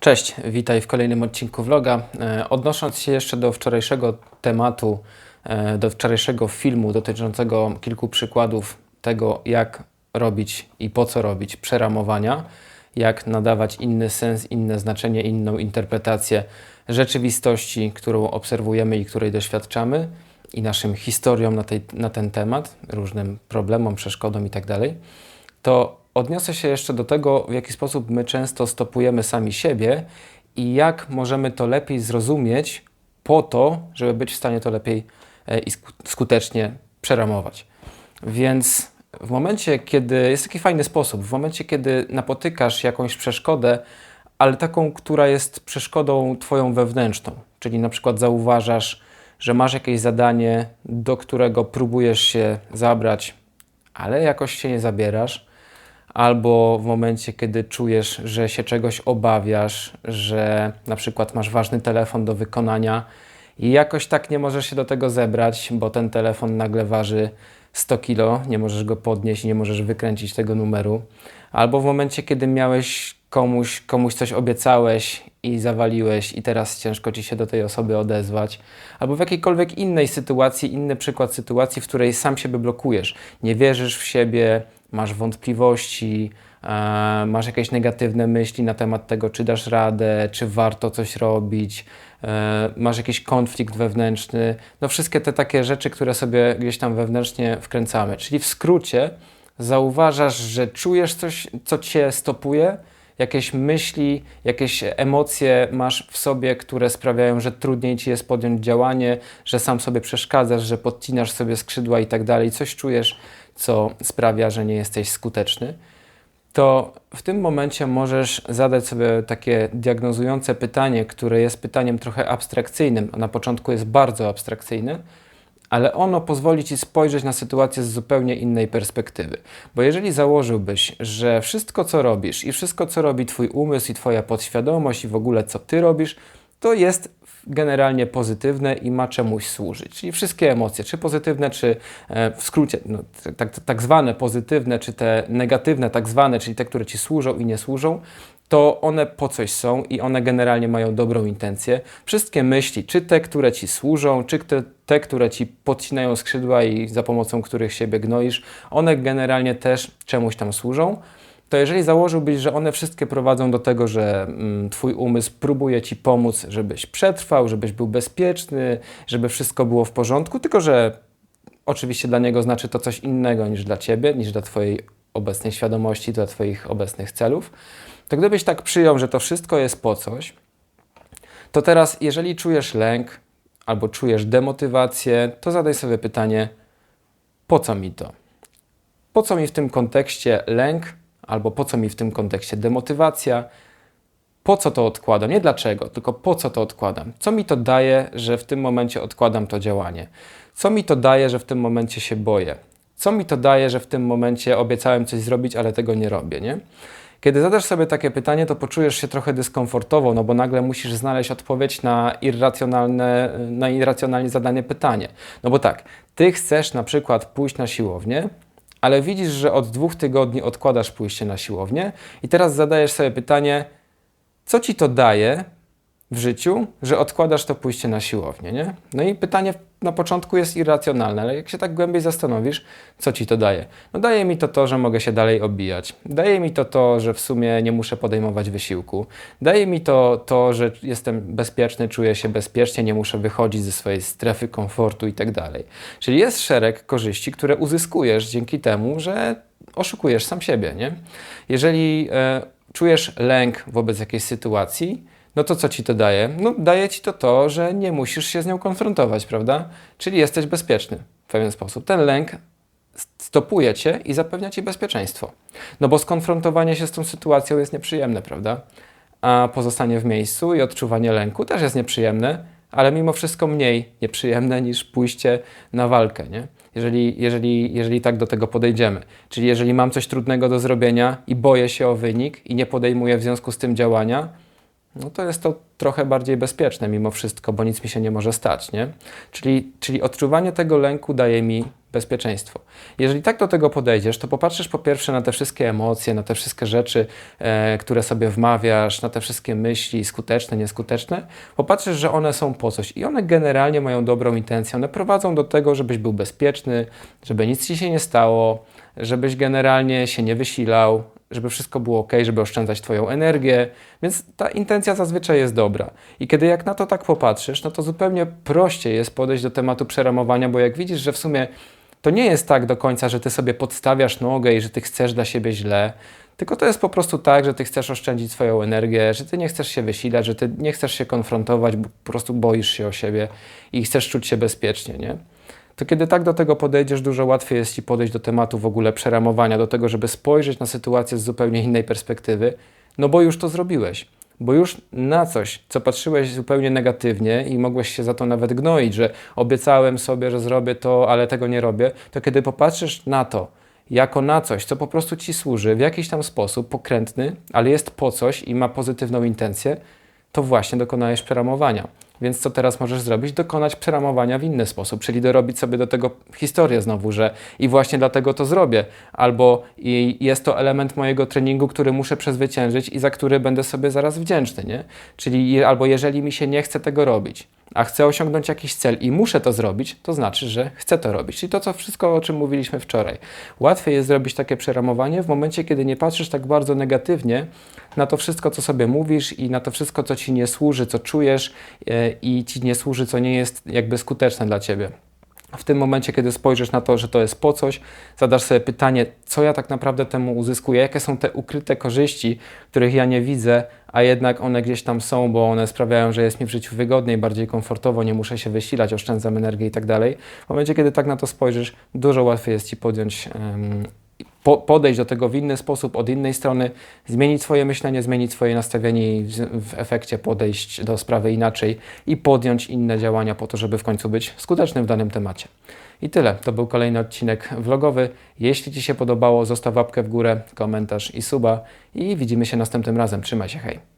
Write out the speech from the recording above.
Cześć, witaj w kolejnym odcinku vloga. E, Odnosząc się jeszcze do wczorajszego tematu, e, do wczorajszego filmu dotyczącego kilku przykładów tego, jak robić i po co robić przeramowania, jak nadawać inny sens, inne znaczenie, inną interpretację rzeczywistości, którą obserwujemy i której doświadczamy, i naszym historiom na, tej, na ten temat, różnym problemom, przeszkodom itd to odniosę się jeszcze do tego, w jaki sposób my często stopujemy sami siebie i jak możemy to lepiej zrozumieć po to, żeby być w stanie to lepiej e, i sku- skutecznie przeramować. Więc w momencie, kiedy jest taki fajny sposób, w momencie, kiedy napotykasz jakąś przeszkodę, ale taką, która jest przeszkodą twoją wewnętrzną, czyli na przykład zauważasz, że masz jakieś zadanie, do którego próbujesz się zabrać, ale jakoś się nie zabierasz, albo w momencie, kiedy czujesz, że się czegoś obawiasz, że na przykład masz ważny telefon do wykonania i jakoś tak nie możesz się do tego zebrać, bo ten telefon nagle waży 100 kilo, nie możesz go podnieść, nie możesz wykręcić tego numeru, albo w momencie, kiedy miałeś komuś, komuś coś obiecałeś i zawaliłeś i teraz ciężko ci się do tej osoby odezwać, albo w jakiejkolwiek innej sytuacji, inny przykład sytuacji, w której sam siebie blokujesz, nie wierzysz w siebie, masz wątpliwości, e, masz jakieś negatywne myśli na temat tego, czy dasz radę, czy warto coś robić, e, masz jakiś konflikt wewnętrzny, no wszystkie te takie rzeczy, które sobie gdzieś tam wewnętrznie wkręcamy. Czyli w skrócie zauważasz, że czujesz coś, co cię stopuje, jakieś myśli, jakieś emocje masz w sobie, które sprawiają, że trudniej ci jest podjąć działanie, że sam sobie przeszkadzasz, że podcinasz sobie skrzydła i tak dalej, coś czujesz, co sprawia, że nie jesteś skuteczny, to w tym momencie możesz zadać sobie takie diagnozujące pytanie, które jest pytaniem trochę abstrakcyjnym, a na początku jest bardzo abstrakcyjne, ale ono pozwoli ci spojrzeć na sytuację z zupełnie innej perspektywy. Bo jeżeli założyłbyś, że wszystko co robisz i wszystko co robi twój umysł i twoja podświadomość i w ogóle co ty robisz, to jest generalnie pozytywne i ma czemuś służyć. Czyli wszystkie emocje, czy pozytywne, czy e, w skrócie no, tak, tak zwane pozytywne, czy te negatywne, tak zwane, czyli te, które ci służą i nie służą, to one po coś są i one generalnie mają dobrą intencję. Wszystkie myśli, czy te, które ci służą, czy te, te, które ci podcinają skrzydła i za pomocą których siebie gnoisz, one generalnie też czemuś tam służą to jeżeli założyłbyś, że one wszystkie prowadzą do tego, że mm, Twój umysł próbuje Ci pomóc, żebyś przetrwał, żebyś był bezpieczny, żeby wszystko było w porządku, tylko że oczywiście dla niego znaczy to coś innego niż dla Ciebie, niż dla Twojej obecnej świadomości, dla Twoich obecnych celów, to gdybyś tak przyjął, że to wszystko jest po coś, to teraz, jeżeli czujesz lęk albo czujesz demotywację, to zadaj sobie pytanie, po co mi to? Po co mi w tym kontekście lęk, albo po co mi w tym kontekście demotywacja, po co to odkładam, nie dlaczego, tylko po co to odkładam. Co mi to daje, że w tym momencie odkładam to działanie? Co mi to daje, że w tym momencie się boję? Co mi to daje, że w tym momencie obiecałem coś zrobić, ale tego nie robię, nie? Kiedy zadasz sobie takie pytanie, to poczujesz się trochę dyskomfortowo, no bo nagle musisz znaleźć odpowiedź na irracjonalne, na irracjonalnie zadane pytanie. No bo tak, ty chcesz na przykład pójść na siłownię, ale widzisz, że od dwóch tygodni odkładasz pójście na siłownię? I teraz zadajesz sobie pytanie, co ci to daje w życiu, że odkładasz to pójście na siłownię, nie? No i pytanie na początku jest irracjonalne, ale jak się tak głębiej zastanowisz, co ci to daje? No daje mi to to, że mogę się dalej obijać. Daje mi to to, że w sumie nie muszę podejmować wysiłku. Daje mi to to, że jestem bezpieczny, czuję się bezpiecznie, nie muszę wychodzić ze swojej strefy komfortu i tak dalej. Czyli jest szereg korzyści, które uzyskujesz dzięki temu, że oszukujesz sam siebie, nie? Jeżeli e, czujesz lęk wobec jakiejś sytuacji, no to co ci to daje? No daje ci to to, że nie musisz się z nią konfrontować, prawda? Czyli jesteś bezpieczny w pewien sposób. Ten lęk stopuje cię i zapewnia ci bezpieczeństwo. No bo skonfrontowanie się z tą sytuacją jest nieprzyjemne, prawda? A pozostanie w miejscu i odczuwanie lęku też jest nieprzyjemne, ale mimo wszystko mniej nieprzyjemne niż pójście na walkę, nie? Jeżeli, jeżeli, jeżeli tak do tego podejdziemy. Czyli jeżeli mam coś trudnego do zrobienia i boję się o wynik i nie podejmuję w związku z tym działania, no to jest to trochę bardziej bezpieczne mimo wszystko, bo nic mi się nie może stać, nie? Czyli, czyli odczuwanie tego lęku daje mi bezpieczeństwo. Jeżeli tak do tego podejdziesz, to popatrzysz po pierwsze na te wszystkie emocje, na te wszystkie rzeczy, e, które sobie wmawiasz, na te wszystkie myśli, skuteczne, nieskuteczne, popatrzysz, że one są po coś i one generalnie mają dobrą intencję. One prowadzą do tego, żebyś był bezpieczny, żeby nic ci się nie stało, żebyś generalnie się nie wysilał, żeby wszystko było ok, żeby oszczędzać Twoją energię, więc ta intencja zazwyczaj jest dobra. I kiedy jak na to tak popatrzysz, no to zupełnie prościej jest podejść do tematu przeramowania, bo jak widzisz, że w sumie to nie jest tak do końca, że Ty sobie podstawiasz nogę i że Ty chcesz dla siebie źle, tylko to jest po prostu tak, że Ty chcesz oszczędzić swoją energię, że Ty nie chcesz się wysilać, że Ty nie chcesz się konfrontować, bo po prostu boisz się o siebie i chcesz czuć się bezpiecznie, nie? To kiedy tak do tego podejdziesz, dużo łatwiej jest Ci podejść do tematu w ogóle przeramowania, do tego, żeby spojrzeć na sytuację z zupełnie innej perspektywy, no bo już to zrobiłeś. Bo już na coś, co patrzyłeś zupełnie negatywnie i mogłeś się za to nawet gnoić, że obiecałem sobie, że zrobię to, ale tego nie robię, to kiedy popatrzysz na to, jako na coś, co po prostu ci służy w jakiś tam sposób, pokrętny, ale jest po coś i ma pozytywną intencję, to właśnie dokonałeś przeramowania. Więc co teraz możesz zrobić? Dokonać przeramowania w inny sposób, czyli dorobić sobie do tego historię znowu, że i właśnie dlatego to zrobię, albo i jest to element mojego treningu, który muszę przezwyciężyć i za który będę sobie zaraz wdzięczny, nie? Czyli albo jeżeli mi się nie chce tego robić, a chcę osiągnąć jakiś cel i muszę to zrobić, to znaczy, że chcę to robić. Czyli to, co wszystko, o czym mówiliśmy wczoraj. Łatwiej jest zrobić takie przeramowanie w momencie, kiedy nie patrzysz tak bardzo negatywnie na to wszystko, co sobie mówisz i na to wszystko, co ci nie służy, co czujesz e, i ci nie służy, co nie jest jakby skuteczne dla ciebie. W tym momencie, kiedy spojrzysz na to, że to jest po coś, zadasz sobie pytanie, co ja tak naprawdę temu uzyskuję, jakie są te ukryte korzyści, których ja nie widzę, a jednak one gdzieś tam są, bo one sprawiają, że jest mi w życiu wygodniej, bardziej komfortowo, nie muszę się wysilać, oszczędzam energię i tak dalej. W momencie, kiedy tak na to spojrzysz, dużo łatwiej jest Ci podjąć po, podejść do tego w inny sposób, od innej strony, zmienić swoje myślenie, zmienić swoje nastawienie i w, w, efekcie podejść do sprawy inaczej i podjąć inne działania po to, żeby w końcu być skutecznym w danym temacie. I tyle. To był kolejny odcinek vlogowy. Jeśli Ci się podobało, zostaw łapkę w górę, komentarz i suba i widzimy się następnym razem. Trzymaj się, hej!